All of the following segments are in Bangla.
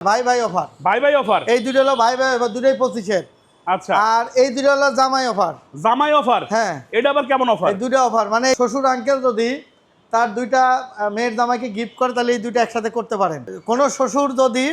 ভাই ভাই অফার বাই বাই অফার এই দুটো হলো ভাই ভাই অফার দুটোই পঁচিশের। আচ্ছা। আর এই দুটো হলো জামাই অফার জামাই অফার হ্যাঁ। এটা আবার কেমন অফার এই দুটো অফার মানে শ্বশুর আঙ্কেল যদি তার দুইটা মেয়ের জামাইকে গিফট করে তাহলে এই দুইটা একসাথে করতে পারেন। কোনো শ্বশুর যদি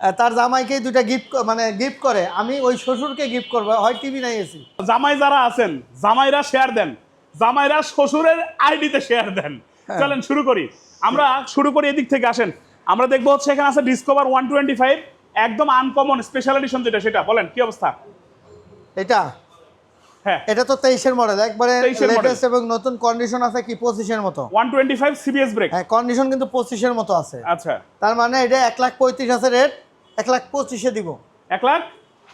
তার জামাইকে দুইটা গিফট মানে গিফট করে আমি ওই শ্বশুরকে গিফট করব হয় টিভি নাই এসি জামাই যারা আছেন জামাইরা শেয়ার দেন। জামাইরা শ্বশুরের আইডিতে শেয়ার দেন। হ্যাঁ। চলেন শুরু করি। আমরা শুরু করি এদিক থেকে আসেন। আমরা দেখব হচ্ছে এখানে আছে ডিসকভার ওয়ান টোয়েন্টি ফাইভ একদম আনকমন স্পেশাল এডিশন যেটা সেটা বলেন কি অবস্থা? এটা? হ্যাঁ। এটা তো তেইশের মডেল একবারে 23 লেটেস্ট এবং নতুন কন্ডিশন আছে কি পঁচিশের মতো? One twenty five CBS brake হ্যাঁ কন্ডিশন কিন্তু পঁচিশের মতো আছে। আচ্ছা। তার মানে এটা এক লাখ পঁয়ত্রিশ আছে রেট এক লাখ পঁচিশে দিব। এক লাখ?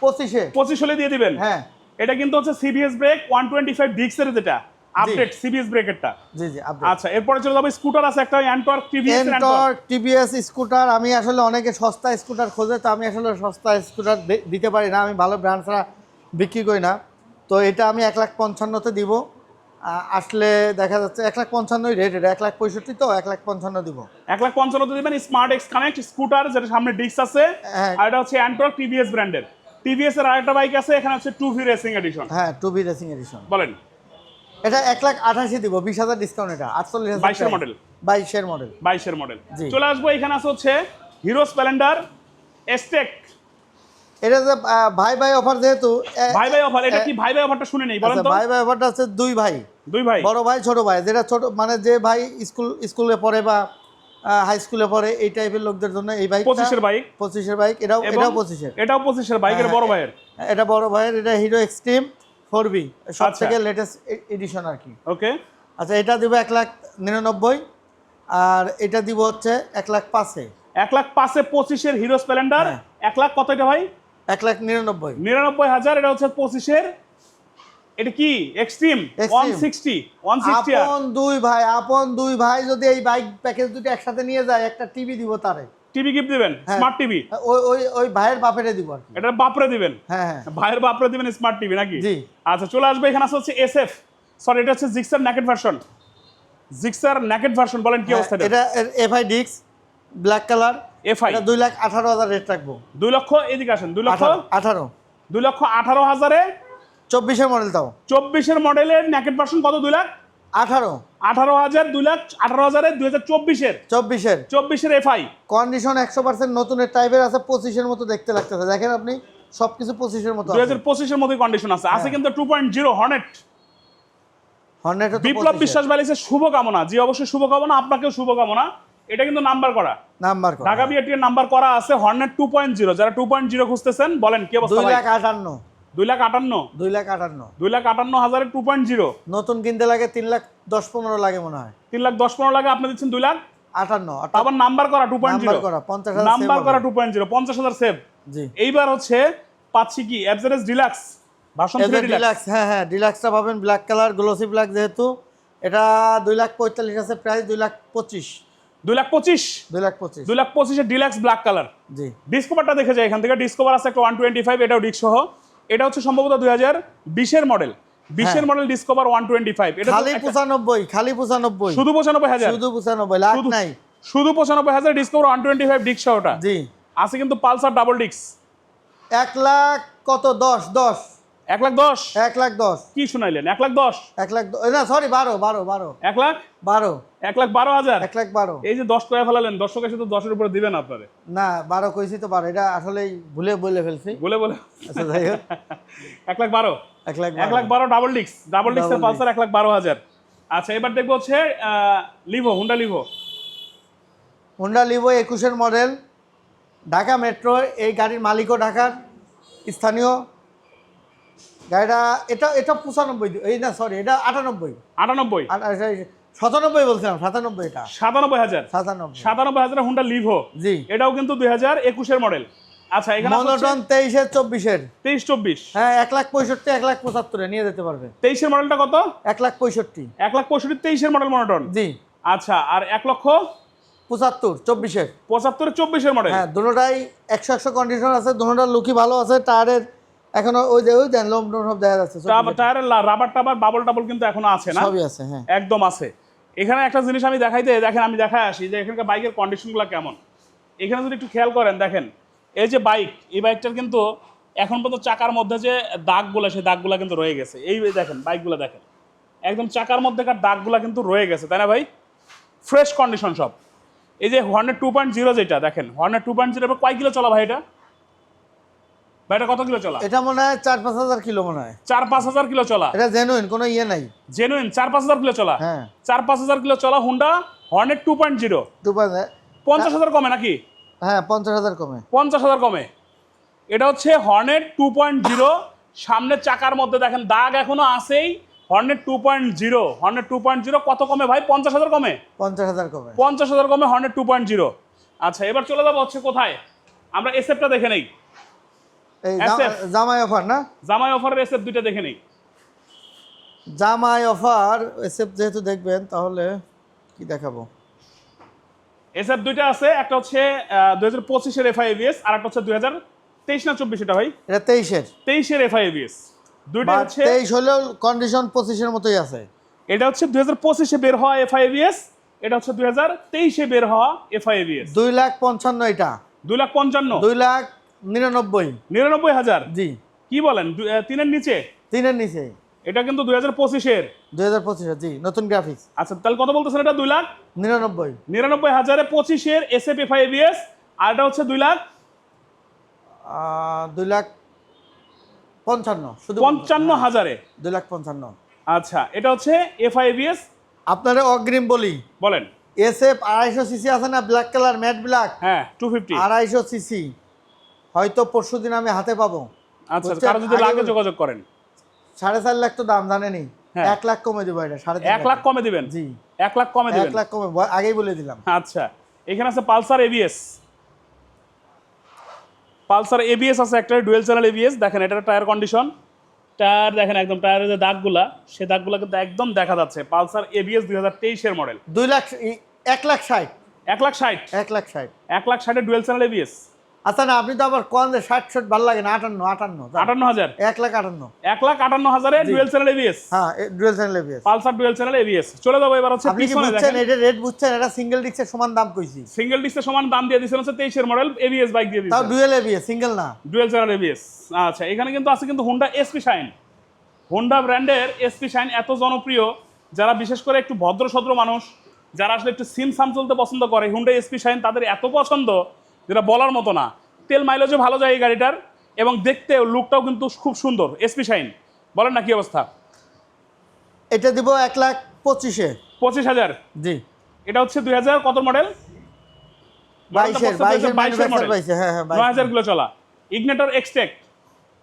পঁচিশে। পঁচিশ হলে দিয়ে দিবেন? হ্যাঁ। এটা কিন্তু হচ্ছে CBS brake one twenty five ডিক্সের যেটা। আপডেট সিবিএস ব্রেকেরটা জি জি আচ্ছা এরপরে চলে যাবে স্কুটার আছে একটা অ্যান্টওয়ার্ক টিভিএস এন্টর টিভিএস স্কুটার আমি আসলে অনেকে সস্তা স্কুটার খোঁজে তো আমি আসলে সস্তা স্কুটার দিতে পারি না আমি ভালো ব্র্যান্ড ছাড়া বিক্রি করি না। তো এটা আমি এক লাখ পঞ্চান্নতে দিব। আসলে দেখা যাচ্ছে এক লাখ পঞ্চান্নই রেট এটা এক লাখ পঁয়ষট্টি তো এক লাখ পঞ্চান্ন দিব। এক লাখ পঞ্চান্ন দিবেন স্মার্ট এক্স কানেক্ট স্কুটার যেটা সামনে ডিস্ক আছে। হ্যাঁ। আর এটা হচ্ছে অ্যান্টর্ক টিভিএস ব্র্যান্ডের টিভিএস এর আরেকটা বাইক আছে এখানে হচ্ছে টু ভি রেসিং এডিশন হ্যাঁ টু বি রেসিং এডিশন বলেন। এটা এক লাখ আঠাশি দিব বিশ হাজার ডিসকাউন্ট এটা আটচল্লিশ হাজার 22 এর model। বাইশের মডেল বাইশের মডেল চলে আসব এখানে আছে হচ্ছে হিরো স্প্লেন্ডার এস্টেক এটা যে ভাই ভাই অফার যেহেতু ভাই ভাই অফার এটা কি ভাই ভাই অফারটা শুনে নেই বলেন আচ্ছা, তো। ভাই ভাই অফারটা হচ্ছে দুই ভাই। দুই ভাই। বড় ভাই ছোট ভাই যেটা ছোট মানে যে ভাই স্কুল স্কুলে পড়ে বা হাই স্কুলে পড়ে এই টাইপের লোকদের জন্য এই বাইক পঁচিশের বাইক পঁচিশের বাইক এটাও এটাও পঁচিশের। এটাও পঁচিশের বাইকের হ্যাঁ, বড় ভাইয়ের। এটা বড় ভাইয়ের এটা হিরো এক্সট্রিম ফোর বি সব আচ্ছা। থেকে লেটেস্ট এডিশন আর কি। ওকে। আচ্ছা এটা দিব এক লাখ নিরানব্বই আর এটা দিব হচ্ছে এক লাখ পাঁচে। এক লাখ পাঁচে পঁচিশের হিরো স্প্লেন্ডার। হ্যাঁ। এক লাখ কত এটা ভাই? এক লাখ নিরানব্বই। নিরানব্বই হাজার এটা হচ্ছে পঁচিশের। এটা কি? Xtreme one Extreme। Sixty one sixty আপন দুই ভাই আপন দুই ভাই যদি এই বাইক প্যাকেজ দুটো একসাথে নিয়ে যায় একটা টিভি দিব তারে। টিভি গিফট দিবেন? হ্যাঁ। স্মার্ট টিভি ওই ওই ওই ভাইয়ের বাপেরে দিব আর এটা বাপরে দিবেন? হ্যাঁ হ্যাঁ। ভাইয়ের বাপরে দিবেন স্মার্ট টিভি নাকি? জি। আচ্ছা চলে আসবে এখানে আছে হচ্ছে এসএফ সরি এটা হচ্ছে Gixxer naked version Gixxer naked version বলেন কি অবস্থা হ্যাঁ, এটা এফআই ডিক্স ব্ল্যাক কালার এফআই এটা দুই লাখ আঠারো হাজার রেট রাখব। দুই লক্ষ এদিকে আসেন দুই লক্ষ? আঠারো আঠারো। দুই লক্ষ আঠারো হাজারে চব্বিশের মডেল তাও। চব্বিশের মডেলের ন্যাকেট ভার্সন কত? দুই লাখ? আঠারো। আঠারো হাজার দুই লাখ আঠারো হাজারে দুই হাজার চব্বিশের। চব্বিশের। চব্বিশের এফআই। কন্ডিশন একশো পার্সেন্ট নতুনের টাইপের আছে পঁচিশের মতো দেখতে লাগতেছে। দেখেন আপনি সবকিছু পঁচিশের মতো দুই হাজার পঁচিশের মধ্যে কন্ডিশন আছে। হ্যাঁ। আছে কিন্তু two point zero Hornet Hornet Biplob Biswas ব্যালিসের শুভকামনা। জি অবশ্যই শুভকামনা আপনাকেও শুভকামনা। এটা কিন্তু নাম্বার করা। নাম্বার করা। ঢাকা বিআরটির নাম্বার করা আছে হর্নেট টু পয়েন্ট জিরো যারা টু পয়েন্ট জিরো খুঁজতেছেন বলেন কি অবস্থা দুই? লাখ আটান্ন। দুই লাখ আটান্ন। দুই লাখ আটান্ন। দুই লাখ আটান্ন হাজারে টু পয়েন্ট জিরো নতুন কিনতে লাগে তিন লাখ দশ পনেরো লাগে মনে হয়। তিন লাখ দশ পনেরো লাগে আপনি দিচ্ছেন দুই লাখ? আটান্ন আবার নাম্বার করা টু পয়েন্ট জিরো করা পঞ্চাশ নাম্বার করা টু পয়েন্ট জিরো পঞ্চাশ হাজার সেভ জি। এইবার হচ্ছে পাচ্ছি কি? অ্যাবজারেজ ডিলাক্স এদের ডিলাক্স হ্যাঁ হ্যাঁ ডিলাক্সটা পাবেন ব্ল্যাক কালার গ্লোসি ব্ল্যাক যেহেতু। এটা দুই লাখ পঁয়তাল্লিশ আছে প্রাইস দুই লাখ পঁচিশ। দুই লাখ পঁচিশ। দুই লাখ পঁচিশ। দুই লাখ পঁচিশের ডিলাক্স ব্ল্যাক কালার জি। ডিসকভারটা দেখে যায় এখান থেকে ডিসকভার আছে একটা ওয়ান টোয়েন্টি ফাইভ এটাও ডিস্ক সহ এটা হচ্ছে সম্ভবত দুই হাজার বিশের মডেল। বিশের হ্যাঁ। Model Discover one twenty five এটা খালি পঁচানব্বই খালি পঁচানব্বই। শুধু পঁচানব্বই হাজার। শুধু পঁচানব্বই লাখ নাই। শুধু পঁচানব্বই হাজার Discover one twenty five disc ওটা। জি। আছে কিন্তু পালসার ডাবল ডিক্স এক লাখ কত? দশ দশ। এক লাখ দশ এক লাখ দশ কি শুনাইলেন এক লাখ দশ এক লাখ না সরি বারো বারো বারো এক লাখ বারো এক লাখ বারো হাজার এক লাখ বারো এই যে দশ করে ফেলালেন দর্শক এসে তো দশের উপরে দিবেন আপনারে না বারো কইছি তো বারো এটা আসলেই ভুলে বলে ফেলছি বলে বলে আচ্ছা যাই হোক এক লাখ বারো এক লাখ এক লাখ বারো double disc double Double Pulsar এক লাখ বারো হাজার আচ্ছা এবার দেখব হচ্ছে Livo Honda Livo Honda Livo একুশের মডেল ঢাকা মেট্রো এই গাড়ির মালিকও ঢাকার স্থানীয় গাড়িটা এটা এটা পঁচানব্বই এই না সরি এটা আটানব্বই। আটানব্বই? আট- আট- সাতানব্বই বলছিলাম সাতানব্বই এটা। সাতানব্বই হাজার? সাতানব্বই। সাতানব্বই হাজার হুন্ডা লিভো জি। এটাও কিন্তু দুই হাজার একুশের মডেল আচ্ছা এখানে মনোটন তেইশের চব্বিশের। তেইশ চব্বিশ। হ্যাঁ এক লাখ পঁয়ষট্টি এক লাখ পঁচাত্তরে নিয়ে যেতে পারবে। তেইশের মডেলটা কত? এক লাখ পঁয়ষট্টি। এক লাখ পঁয়ষট্টি তেইশের মডেল মনোটন জি। আচ্ছা আর এক লক্ষ? পঁচাত্তর চব্বিশের। পঁচাত্তর চব্বিশের মডেল হ্যাঁ দুটোটাই একশো একশো কন্ডিশন আছে দুটোটার লুকই ভালো আছে টায়ারের এখনও ওই যে ওই দেন লোম সব দেখা যাচ্ছে টায়ারের রাবার টাবার বাবল টাবল কিন্তু এখনও আছে না? সবই আছে হ্যাঁ। একদম আছে। এখানে একটা জিনিস আমি দেখাইতে দেখেন আমি দেখাই আসি যে এখানকার বাইকের কন্ডিশনগুলো কেমন। এখানে যদি একটু খেয়াল করেন দেখেন এই যে বাইক এই বাইকটার কিন্তু এখন পর্যন্ত চাকার মধ্যে যে দাগগুলো সেই দাগগুলো কিন্তু রয়ে গেছে। এই দেখেন বাইকগুলো দেখেন একদম চাকার মধ্যেকার দাগগুলো কিন্তু রয়ে গেছে তাই না ভাই? ফ্রেশ কন্ডিশন সব। এই যে হর্নের টু পয়েন্ট জিরো যেটা দেখেন হর্নের টু পয়েন্ট জিরো কয় কিলো চলা ভাই এটা? এটা কত কিলো চলা? এটা মনে হয় চার পাঁচ হাজার কিলো মনে হয়। চার পাঁচ হাজার কিলো চলা? এটা জেনুইন কোনো ইয়ে নাই। জেনুইন চার পাঁচ হাজার কিলো চলা? হ্যাঁ। চার পাঁচ হাজার কিলো চলা হুন্ডা হর্নের টু পয়েন্ট জিরো টু পাঁচ পঞ্চাশ হাজার কমে নাকি? হ্যাঁ পঞ্চাশ হাজার কমে। পঞ্চাশ হাজার কমে। এটা হচ্ছে হর্নেট টু পয়েন্ট জিরো সামনের চাকার মধ্যে দেখেন দাগ এখনও আছেই। Hornet two point zero Hornet two point zero কত কমে ভাই? পঞ্চাশ হাজার কমে? পঞ্চাশ হাজার কমে। পঞ্চাশ হাজার কমে হর্নেট টু পয়েন্ট জিরো আচ্ছা এবার চলে যাব হচ্ছে কোথায়? আমরা এসএফটা দেখে নেই। এই জামাই অফার না? জামাই অফারের এসএফ দুইটা দেখে নেই। জামাই অফার এসব যেহেতু দেখবেন তাহলে কি দেখাবো? এসএফ দুইটা আছে একটা হচ্ছে দুই হাজার পঁচিশের এফআইএবিএস আর একটা হচ্ছে দুই হাজার তেইশ না চব্বিশ এটা ভাই? এটা তেইশের। তেইশের এফআইএবিএস দুইটা হচ্ছে তেইশ হলেও কন্ডিশন পঁচিশের মতোই আছে। এটা হচ্ছে দুই হাজার পঁচিশে বের হওয়া এফআইএবিএস এটা হচ্ছে দুই হাজার তেইশে বের হওয়া এফআইএবিএস দুই লাখ পঞ্চান্ন এটা। দুই লাখ পঞ্চান্ন। দুই লাখ নিরানব্বই। নিরানব্বই হাজার? জি। কি বলেন? তিনের নিচে? তিনের নিচে। এটা কিন্তু দুই হাজার পঁচিশের। দুই হাজার পঁচিশে জি নতুন গ্রাফিক্স আচ্ছা তাহলে কত বলতেছেন এটা? দুই লাখ? নিরানব্বই। নিরানব্বই হাজারে পঁচিশের এস এফ এফআইএবিএস আর এটা হচ্ছে দুই লাখ? দুই লাখ পঞ্চান্ন শুধু পঞ্চান্ন হাজারে? দুই লাখ পঞ্চান্ন। আচ্ছা এটা হচ্ছে এফআইএবিএস আপনারা অগ্রিম বলি। বলেন। এস এফ আড়াইশো সিসি আছে না? ব্ল্যাক কালার ম্যাট ব্ল্যাক হ্যাঁ টু ফিফটি আড়াইশো সিসি। হয়তো পরশু দিন আমি হাতে পাবো। আচ্ছা কারও যদি লাগে যোগাযোগ করেন। সাড়ে চার লাখ তো দাম জানেনি হ্যাঁ। এক লাখ কমে দেবো এটা সাড়ে এক লাখ কমে দিবেন? জি। এক লাখ কমে এক লাখ কমে আগেই বলে দিলাম। আচ্ছা এখানে আছে পালসার এবিএস পালসার এবিএস আছে একটা ডুয়েল চ্যানেল এবিএস দেখেন এটার টায়ার কন্ডিশন। টায়ার দেখেন একদম টায়ারের যে দাগগুলা সেই দাগগুলো কিন্তু একদম দেখা যাচ্ছে। পালসার এবিএস দুই হাজার তেইশের মডেল। দুই লাখ এক লাখ ষাট। এক লাখ ষাট? এক লাখ ষাট। এক লাখ ষাটের ডুয়েল চ্যানেল এবিএস আচ্ছা না আপনি তো আবার কন ষাট ষাট ভালো লাগে না আটান্ন আটান্ন আটান্ন হাজার? এক লাখ আটান্ন। এক লাখ আটান্ন হাজারে ডুয়েল চ্যানেল এবিএস। হ্যাঁ dual channel ABS. Pulsar dual channel ABS. চলে যাব এবার হচ্ছে আপনি কি বুঝছেন? এটা রেট বুঝছেন? এটা সিঙ্গেল ডিস্কের সমান দাম কইছি। সিঙ্গেল ডিস্কের সমান দাম দিয়ে দিচ্ছেন হচ্ছে তেইশের মডেল এবিএস বাইক দিয়ে তাও ডুয়েল এবিএস সিঙ্গেল না? Dual channel ABS. আচ্ছা এখানে কিন্তু আছে কিন্তু হোন্ডা এসপি শাইন হোন্ডা ব্র্যান্ডের এসপি শাইন এত জনপ্রিয় যারা বিশেষ করে একটু ভদ্র সদ্র মানুষ যারা আসলে একটু সিম সাম চলতে পছন্দ করে হুন্ডা এসপি শাইন তাদের এত পছন্দ যেটা বলার মতো না। তেল মাইলেজও ভালো যায় এই গাড়িটার এবং দেখতে লুকটাও কিন্তু খুব সুন্দর এসপি শাইন বলেন না কি অবস্থা? এটা দিব এক লাখ পঁচিশে। পঁচিশ হাজার? জি। এটা হচ্ছে দুই হাজার কত মডেল হ্যাঁ হ্যাঁ হাজার কিলো চলা। ইগনেটর এক্সটেক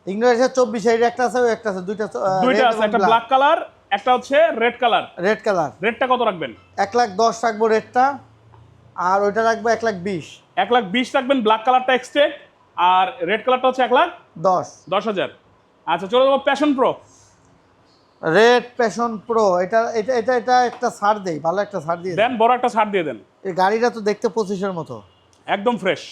ইংরেজি চব্বিশে এটা একটা আছে একটা আছে দুইটা দুইটা আছে একটা ব্ল্যাক কালার একটা হচ্ছে রেড কালার রেড কালার রেডটা কত রাখবেন? এক লাখ দশ রাখব আর ওইটা রাখব এক লাখ বিশ। এক লাখ বিশ রাখবেন ব্ল্যাক কালারটা এক্সটেক আর রেড কালারটা হচ্ছে এক লাখ দশ। দশ হাজার। আচ্ছা চলে যাব Passion Pro red Passion Pro এটা এটা এটা এটা একটা ছাড় দেই ভালো একটা ছাড় দিয়ে দেন। দেন। বড় একটা ছাড় দিয়ে দেন। এই গাড়িটা তো দেখতে পঁচিশের মতো। একদম ফ্রেশ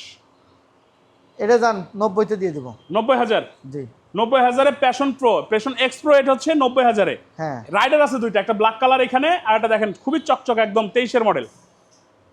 এটা যান নব্বইতে দিয়ে দেবো। নব্বই হাজার? জি। নব্বই হাজারে Passion Pro Passion X Pro এটা হচ্ছে নব্বই হাজারে। হ্যাঁ। রাইডার আছে দুইটা একটা ব্ল্যাক কালার এখানে আর একটা দেখেন খুবই চকচক একদম তেইশের মডেল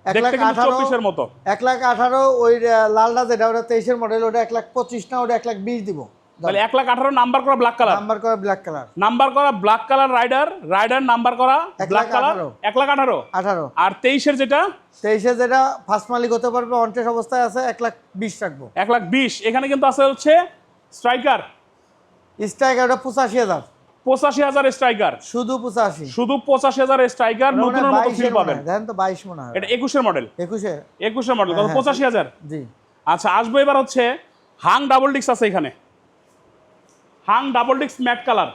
এক লাখ দেখতে আঠারো মতো। এক লাখ আঠারো ওই লালটা যেটা ওটা তেইশের মডেল ওটা এক লাখ পঁচিশ না ওটা এক লাখ বিশ দিব। তাহলে এক লাখ আঠারো নাম্বার করা ব্ল্যাক কালার নাম্বার করে ব্ল্যাক কালার নাম্বার করা black colour rider rider number করা ব্ল্যাক কালার এক লাখ আঠারো। আঠারো। আর তেইশের যেটা? তেইশে যেটা ফার্স্ট মালিক হতে পারবে অনটেস অবস্থায় আছে এক লাখ বিশ রাখব। এক লাখ বিশ। এখানে কিন্তু আছে হচ্ছে স্ট্রাইকার স্ট্রাইকার ওটা পঁচাশি হাজার। পঁচাশি হাজার স্ট্রাইকার। শুধু পঁচাশি। শুধু পঁচাশি হাজার স্ট্রাইকার নতুনের মতো ফিল পাবেন। দেখেন তো বাইশ মনে হয়। এটা একুশের মডেল একুশে। একুশের মডেল কত? হ্যাঁ, পঁচাশি হাজার? জি। আচ্ছা আসব এবার হচ্ছে হাং ডাবল ডিক্স আছে এখানে। হাং ডাবল ডিক্স ম্যাট কালার।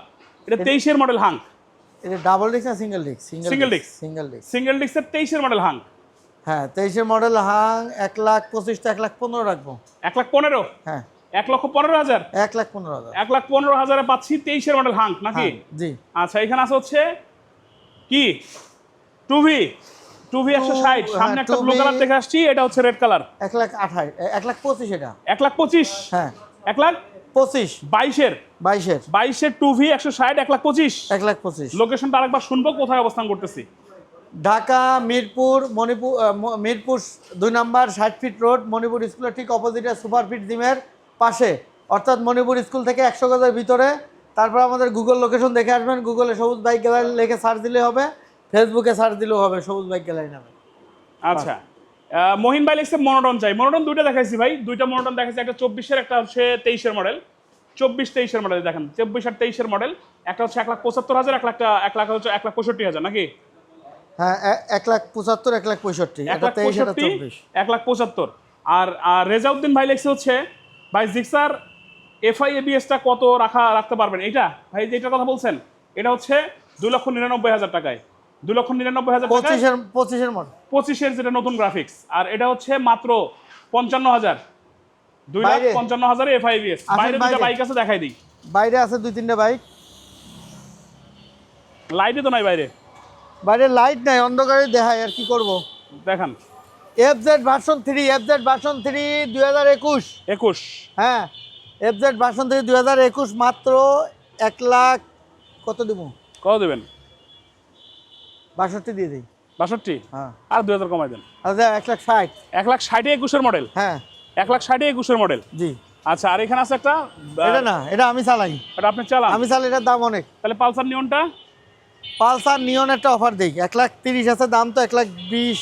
এটা তেইশের মডেল হাং। এটা ডাবল ডিস্ক না single disc? Single disc? Single disc. Single ডিক্সের তেইশের মডেল হাং। হ্যাঁ তেইশের মডেল হাং এক লাখ পঁচিশ এক লাখ পনেরো রাখব। এক লাখ পনেরো? হ্যাঁ। এক লক্ষ পনেরো হাজার? এক লাখ পনেরো হাজার। এক লাখ পনেরো হাজারে পাচ্ছি তেইশের মডেল হাং নাকি? জি। আচ্ছা এখানে আছে হচ্ছে কি? টুভি। টুভি একশো ষাট হ্যাঁ, সামনে একটা ব্লু কালার দেখে আসছি এটা হচ্ছে রেড কালার এক লাখ আঠাশ এক লাখ পঁচিশ এটা। এক লাখ পঁচিশ? হ্যাঁ। এক লাখ? পঁচিশ। বাইশের। বাইশের। বাইশের টু ভি একশো ষাট এক লাখ পঁচিশ। এক লাখ পঁচিশ। লোকেশনটা আরেকবার শুনব কোথায় অবস্থান করতেছি। ঢাকা মিরপুর মণিপুর মিরপুর দুই নাম্বার ষাট ফিট রোড মণিপুর স্কুলের ঠিক অপোজিটে সুপার ফিট জিমের পাশে অর্থাৎ মণিপুর স্কুল থেকে একশো গজের ভিতরে। তারপর আমাদের গুগল লোকেশন দেখে আসবেন। গুগলে সবুজ বাইক গ্যালারি লিখে সার্চ দিলে হবে। ফেসবুকে সার্চ দিলেও হবে সবুজ বাইক গ্যালারি নামে। আচ্ছা। মহিন ভাই লিখছে মনোটন চাই। মনোটন দুইটা দেখাইছি ভাই। দুইটা মনোটন দেখাইছি। একটা চব্বিশের একটা হচ্ছে তেইশের মডেল চব্বিশ তেইশের মডেল দেখেন। চব্বিশ আর তেইশের মডেল একটা হচ্ছে এক লাখ পঁচাত্তর হাজার এক লাখ এক লাখ হচ্ছে এক লাখ পঁয়ষট্টি হাজার নাকি? হ্যাঁ এক লাখ পঁচাত্তর এক লাখ পঁয়ষট্টি। এক লাখ পঁয়ষট্টি এক লাখ পঁচাত্তর। আর আর রেজাউদ্দিন ভাই লিখছে হচ্ছে ভাই জিক্সার এফআই এবিএসটা কত রাখা রাখতে পারবেন? এটা ভাই যেটার কথা বলছেন এটা হচ্ছে দুই লক্ষ নিরানব্বই হাজার টাকায়। দুই লক্ষ নিরানব্বই হাজার পঁচিশের পঁচিশের মডেল। পঁচিশের যেটা নতুন গ্রাফিক্স আর এটা হচ্ছে মাত্র পঞ্চান্ন হাজার। দুই লাখ? পঞ্চান্ন হাজারে এফআইবিএস আসেন বাইরে দুটা বাইক আছে দেখাই দিই। বাইরে আছে দুই তিনটে বাইক লাইটে তো নাই বাইরে। বাইরে লাইট নাই অন্ধকারে দেখায় আর কি করব? দেখান। F Z version three F Z version three দুই হাজার একুশ। একুশ। হ্যাঁ এফ জেড ভার্সন থ্রি দুই হাজার একুশ মাত্র এক লাখ কত দিব? কত দেবেন? বাষট্টি দিয়ে দিই। বাষট্টি? হ্যাঁ। আর দুই হাজার কমাই দেন। আচ্ছা এক লাখ ষাট। এক লাখ ষাটে একুশের মডেল হ্যাঁ। এক লাখ ষাটে একুশের মডেল জি। আচ্ছা আর এখানে আছে একটা এটা না এটা আমি চালাই। এটা আপনি চালান? আমি চালাই এটার দাম অনেক। তাহলে পালসার নিয়নটা? পালসার নিয়ন একটা অফার দিই। এক লাখ তিরিশ আছে দাম তো এক লাখ বিশ।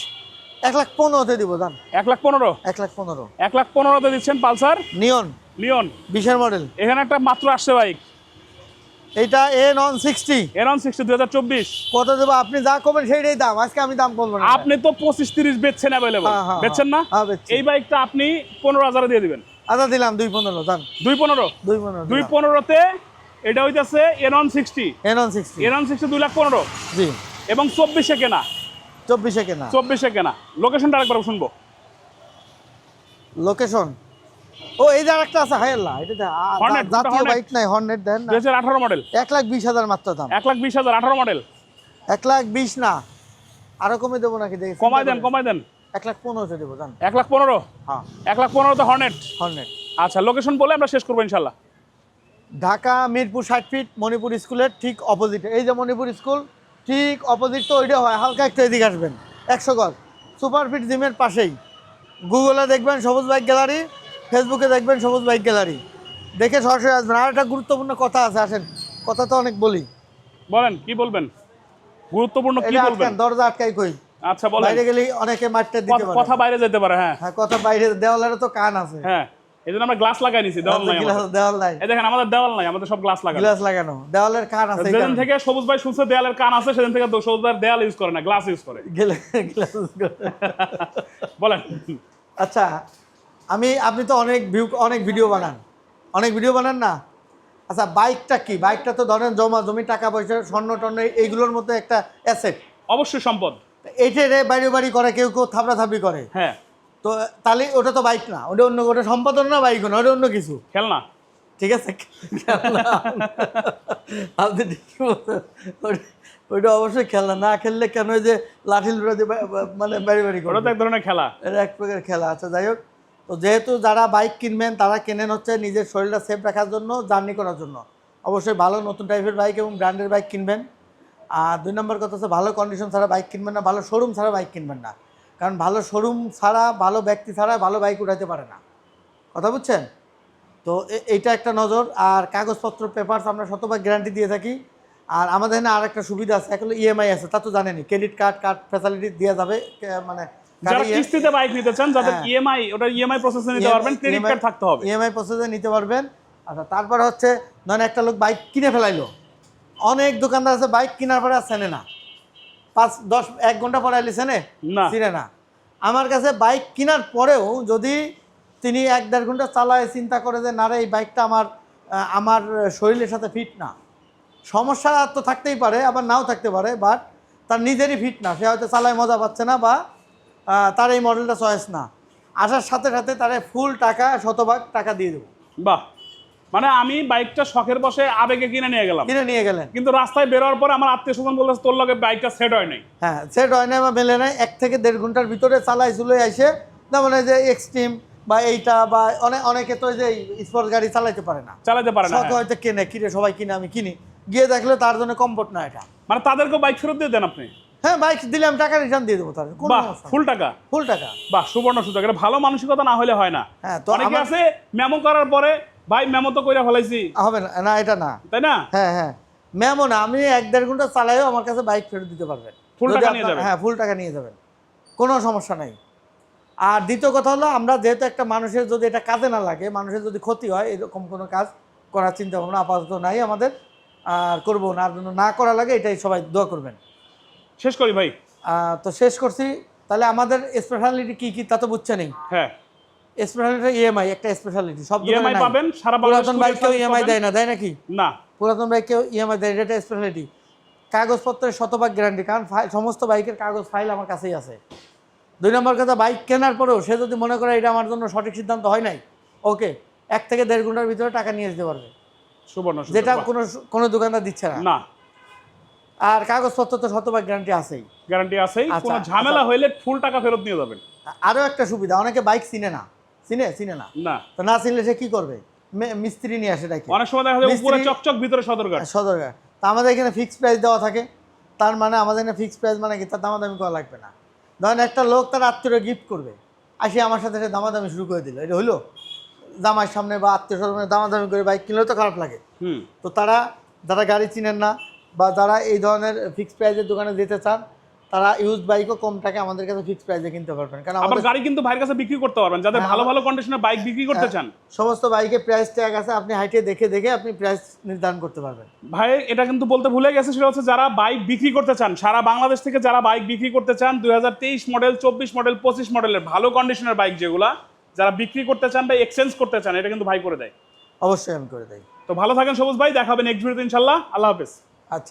এক লাখ পনেরোতে দিব দাম। এক লাখ পনেরো? এক লাখ পনেরো। এক লাখ পনেরোতে দিচ্ছেন পালসার? নিয়ন। নিয়ন। বিশের মডেল। এখানে একটা মাত্র আসছে বাইক। এইটা এ নন সিক্সটি এরন সিক্সটি দুই হাজার চব্বিশ। কত দেবো? আপনি যা করবেন সেইটাই দাম। আজকে আমি দাম বলব না। আপনি তো পঁচিশ তিরিশ বেচছেন অ্যাভেলেবল হ্যাঁ, হ্যাঁ, বেচছেন না? হ্যাঁ, এই বাইকটা আপনি পনেরো হাজারে দিয়ে দিবেন। আচ্ছা দিলাম দুই পনেরো দাম। দুই পনেরো? দুই পনেরো দুই পনেরোতে এটা হইতেছে এন এনন সিক্সটি এ নন সিক্সটি এনন সিক্সটি দুই লাখ পনেরো। জি। এবং চব্বিশে কেনা। চব্বিশে কেনা। চব্বিশে কেনা। লোকেশনটা আরেকবার শুনব। লোকেশন ও এই যে আরেকটা আছে হাই আল্লাহ এটা জাতীয় বাইক নাই হর্নেট দেন না। দুই হাজার আঠারো মডেল এক লাখ বিশ হাজার মাত্র দাম। এক লাখ বিশ হাজার আঠারো মডেল এক লাখ বিশ না আরও কমে দেবো নাকি দেখি কমাই দেন কমাই দেন। এক লাখ পনেরোশো দেবো জান। এক লাখ পনেরো? হ্যাঁ। এক লাখ পনেরোতে হর্নেট হর্নেট আচ্ছা লোকেশন বলে আমরা শেষ করব ইনশাল্লাহ ঢাকা মিরপুর ষাট ফিট মণিপুর স্কুলের ঠিক অপোজিটে এই যে মণিপুর স্কুল ঠিক অপোজিট তো ওইটা হয় হালকা একটু এদিকে আসবেন। একশো গজ। সুপার ফিট জিমের পাশেই। গুগলে দেখবেন সবুজ বাইক গ্যালারি ফেসবুকে দেখবেন সবুজ বাইক গ্যালারি। দেখে সরাসরি আসবেন। আর একটা গুরুত্বপূর্ণ কথা আছে আসেন। কথা তো অনেক বলি। বলেন কি বলবেন? গুরুত্বপূর্ণ কি বলবেন? দরজা আটকাই কই? আচ্ছা বলেন। বাইরে গেলে অনেকে মারটা দিতে কথা- পারে। কথা বাইরে যেতে পারে হ্যাঁ। হ্যাঁ কথা বাইরে দেওয়ালেরও তো কান আছে। হ্যাঁ। এই আমরা গ্লাস লাগাই নিছি দেওয়াল নাই দেওয়াল নাই। এই দেখেন আমাদের দেওয়াল নাই আমাদের সব গ্লাস লাগানো। গ্লাস লাগানো দেওয়ালের কান আছে যেদিন থেকে সবুজ ভাই শুনছে দেয়ালের কান আছে সেদিন থেকে সবুজ ভাই দেয়াল ইউজ করে না গ্লাস ইউজ করে। গ্লাস বলেন। আচ্ছা আমি আপনি তো অনেক ভিউ অনেক ভিডিও বানান। অনেক ভিডিও বানান না? আচ্ছা বাইকটা কি? বাইকটা তো ধরেন জমা জমি টাকা পয়সা স্বর্ণ টর্ণ এইগুলোর মধ্যে একটা অ্যাসেট অবশ্যই সম্পদ। এইটা রে বাড়ি বাড়ি করে কেউ কেউ থাপড়া থাপড়ি করে। হ্যাঁ। তো তাহলে ওটা তো বাইক না ওটা অন্য ওটা সম্পাদন না বাইক না ওটা অন্য কিছু? খেলনা। ঠিক আছে আপনি ঠিকই ওইটা অবশ্যই খেলনা না খেললে কেন ওই যে লাঠি দিয়ে বা- মানে বাড়ি বাড়ি করে ওটা এক ধরনের খেলা। এটা এক প্রকার খেলা আচ্ছা যাই হোক। তো যেহেতু যারা বাইক কিনবেন তারা কেনেন হচ্ছে নিজের শরীরটা সেফ রাখার জন্য জার্নি করার জন্য। অবশ্যই ভালো নতুন টাইপের বাইক এবং ব্র্যান্ডের বাইক কিনবেন। আর দুই নম্বর কথা হচ্ছে ভালো কন্ডিশন ছাড়া বাইক কিনবেন না ভালো শোরুম ছাড়া বাইক কিনবেন না। কারণ ভালো শোরুম ছাড়া ভালো ব্যক্তি ছাড়া ভালো বাইক উঠাতে পারে না। কথা বুঝছেন? তো এইটা একটা নজর। আর কাগজপত্র পেপারস আমরা শতভাগ গ্যারান্টি দিয়ে থাকি। আর আমাদের এখানে আর একটা সুবিধা আছে এখন ইএমআই আছে তা তো জানেনি ক্রেডিট কার্ড কার্ড ফ্যাসিলিটি দেওয়া যাবে মানে যারা কিস্তিতে বাইক নিতে চান যাদের হ্যাঁ। ইএমআই ওটা ইএমআই প্রসেসে নিতে পারবেন ক্রেডিট কার্ড থাকতে হবে। ইএমআই প্রসেসে নিতে পারবেন। আচ্ছা তারপর হচ্ছে ধরেন একটা লোক বাইক কিনে ফেলাইলো। অনেক দোকানদার আছে বাইক কেনার পরে আর চেনে না। পাঁচ দশ এক ঘণ্টা পরে আইলে চেনে না। চিনে না। আমার কাছে বাইক কেনার পরেও যদি তিনি এক দেড় ঘণ্টা চালায় চিন্তা করে যে না রে এই বাইকটা আমার আমার শরীরের সাথে ফিট না। সমস্যা তো থাকতেই পারে আবার নাও থাকতে পারে বাট তার নিজেরই ফিট না। সে হয়তো চালায় মজা পাচ্ছে না বা তার এই মডেলটা চয়েস না। আসার সাথে সাথে তারে ফুল টাকা শতভাগ টাকা দিয়ে দেবো। বাহ। মানে আমি বাইকটা শখের বসে আবেগে কিনে নিয়ে গেলাম। কিনে নিয়ে গেলেন। কিন্তু রাস্তায় বেরোয়ার পর আমার আত্মীয় স্বজন বলতেছে তোর লগে বাইকটা সেট হয় নাই। হ্যাঁ সেট হয় না বা মেলে নাই। এক থেকে দেড় ঘণ্টার ভিতরে চালাই চলে আসে যেমন এই যে এক্সট্রিম বা এইটা বা অনেক অনেকে তো যে স্পোর্টস গাড়ি চালাইতে পারে না। চালাতে পারে না হ্যাঁ। হয়তো কেনে কিনে সবাই কিনে আমি কিনি। গিয়ে দেখলে তার জন্য কমফোর্ট না এটা। মানে তাদেরকে বাইক ফেরত দিয়ে দেন আপনি? হ্যাঁ বাইক দিলে আমি টাকা রিটার্ন দিয়ে দেবো তাহলে বাহ ফুল টাকা? ফুল টাকা। বাহ সুবর্ণ সুযোগ। এটা ভালো মানসিকতা না হলে হয় না। হ্যাঁ, তো অনেকে আছে মেমো করার পরে ভাই মেমো তো কইরা ফেলাইছি। হবে না না এটা না। তাই না? হ্যাঁ হ্যাঁ। ম্যামও না আমি এক দেড় ঘণ্টা চালাইও আমার কাছে বাইক ফেরত দিতে পারবেন। যদি টাকা নিয়ে যাবেন? হ্যাঁ ফুল টাকা নিয়ে যাবেন। কোনো সমস্যা নাই। আর দ্বিতীয় কথা হলো আমরা যেহেতু একটা মানুষের যদি এটা কাজে না লাগে মানুষের যদি ক্ষতি হয় এরকম কোনো কাজ করার চিন্তা ভাবনা আপাতত নাই আমাদের। আর করব না আর জন্য না করা লাগে এটাই সবাই দোয়া করবেন। শেষ করি ভাই। আহ, তো শেষ করছি। তাহলে আমাদের স্পেশালিটি কি কি তা তো বুঝছে নেই হ্যাঁ। স্পেশালিটি ইএমআই একটা স্পেশালিটি সব ইএমআই পাবেন সারা পুরাতন বাইক কেউ ইএমআই দেয় না দেয় নাকি? না। পুরাতন বাইক কেউ ইএমআই দেয় এটা স্পেশালিটি কাগজপত্রের শতভাগ গ্যারান্টি কারণ সমস্ত বাইকের কাগজ ফাইল আমার কাছেই আছে। দুই নম্বর কথা বাইক কেনার পরেও সে যদি মনে করে এটা আমার জন্য সঠিক সিদ্ধান্ত হয় নাই ওকে এক থেকে দেড় ঘণ্টার ভিতরে টাকা নিয়ে যেতে পারবে। সুবর্ণ যেটা। কোনো কোনো দোকানদার দিচ্ছে না। না। আর কাগজপত্র তো শতভাগ গ্যারান্টি আছেই। গ্যারান্টি আছেই। আচ্ছা, কোনো ঝামেলা আচ্ছা। হইলে ফুল টাকা ফেরত নিয়ে যাবেন। আরও একটা সুবিধা অনেকে বাইক চিনে না। চিনে? চিনে না। না। তো না চিনলে সে কি করবে? মিস্ত্রি নিয়ে আসে নাকি অনেক সময় দেখা যায় উপরে চকচক ভিতরে সদরঘাট। সদরঘাট। তা আমাদের এখানে ফিক্সড প্রাইস দেওয়া থাকে। তার মানে আমাদের এখানে ফিক্সড প্রাইস মানে কি? তার দামাদামি করা লাগবে না। ধরেন একটা লোক তার আত্মীয় গিফট করবে। আসি আমার সাথে সে দামাদামি শুরু করে দিল। এটা হলো জামাইয়ের সামনে বা আত্মীয় স্বজনের দামাদামি করে বাইক কিনলেও তো খারাপ লাগে। তো তারা যারা গাড়ি চিনেন না বা যারা এই ধরনের ফিক্সড প্রাইসের দোকানে যেতে চান তারা ইউজ বাইকও কম টাকা আমাদের কাছে ফিক্সড প্রাইসে কিনতে পারবেন। কারণ আবার আমাদের গাড়ি কিন্তু ভাইয়ের কাছে বিক্রি করতে পারবেন। যাদের হ্যাঁ, ভালো ভালো কন্ডিশনের বাইক বিক্রি করতে চান। সমস্ত বাইকে প্রাইস ট্যাগ আছে আপনি হাইটে দেখে দেখে আপনি প্রাইস নির্ধারণ করতে পারবেন। ভাই এটা কিন্তু বলতে ভুলে গেছে সেটা হচ্ছে যারা বাইক বিক্রি করতে চান সারা বাংলাদেশ থেকে যারা বাইক বিক্রি করতে চান দুই মডেল চব্বিশ মডেল পঁচিশ মডেলের ভালো কন্ডিশনের বাইক যেগুলা যারা বিক্রি করতে চান বা এক্সচেঞ্জ করতে চান এটা কিন্তু ভাই করে দেয়। অবশ্যই আমি করে দেয় তো ভালো থাকেন সবুজ ভাই দেখাবেন নেক্সট ভিডিওতে ইনশাল্লাহ। আল্লাহ হাফেজ।